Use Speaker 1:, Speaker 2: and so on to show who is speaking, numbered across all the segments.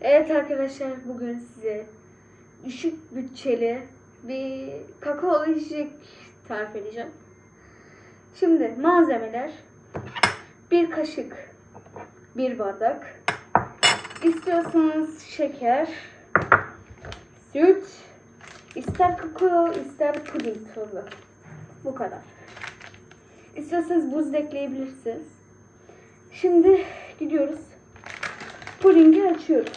Speaker 1: Evet arkadaşlar bugün size düşük bütçeli bir kakaolu içecek tarif edeceğim. Şimdi malzemeler bir kaşık bir bardak istiyorsanız şeker süt ister kakao ister puding tozu bu kadar. İstiyorsanız buz ekleyebilirsiniz. Şimdi gidiyoruz. Pudingi açıyoruz.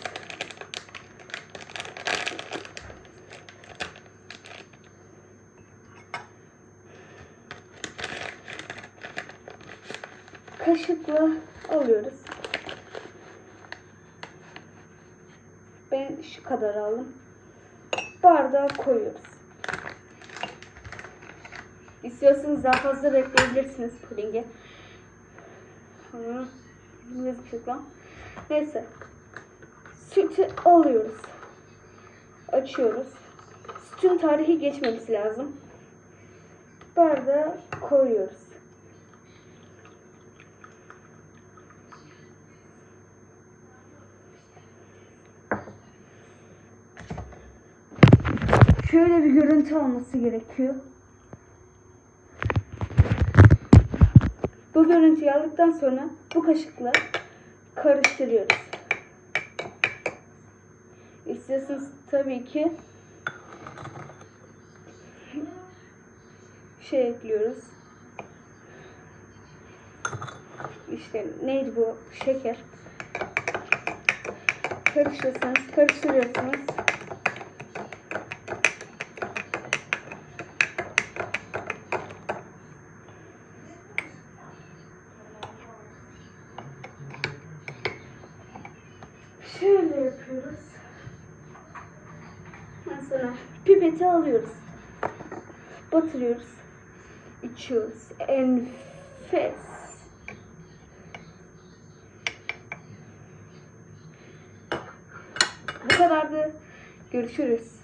Speaker 1: Kaşıkla alıyoruz. Ben şu kadar aldım. Bardağa koyuyoruz. İstiyorsanız daha fazla bekleyebilirsiniz pudingi. Hı, Yazık. Neyse. Sütü alıyoruz. Açıyoruz. Sütün tarihi geçmemesi lazım. Bardağa koyuyoruz. Şöyle bir görüntü olması gerekiyor. Bu görüntüyü aldıktan sonra bu kaşıkla karıştırıyoruz. İstiyorsanız tabii ki şey ekliyoruz. İşte neydi bu? Şeker. Karıştırıyorsunuz, karıştırıyorsunuz. Şöyle yapıyoruz. Ondan sonra pipeti alıyoruz. Batırıyoruz. İçiyoruz. Enfes. Bu kadardı. Görüşürüz.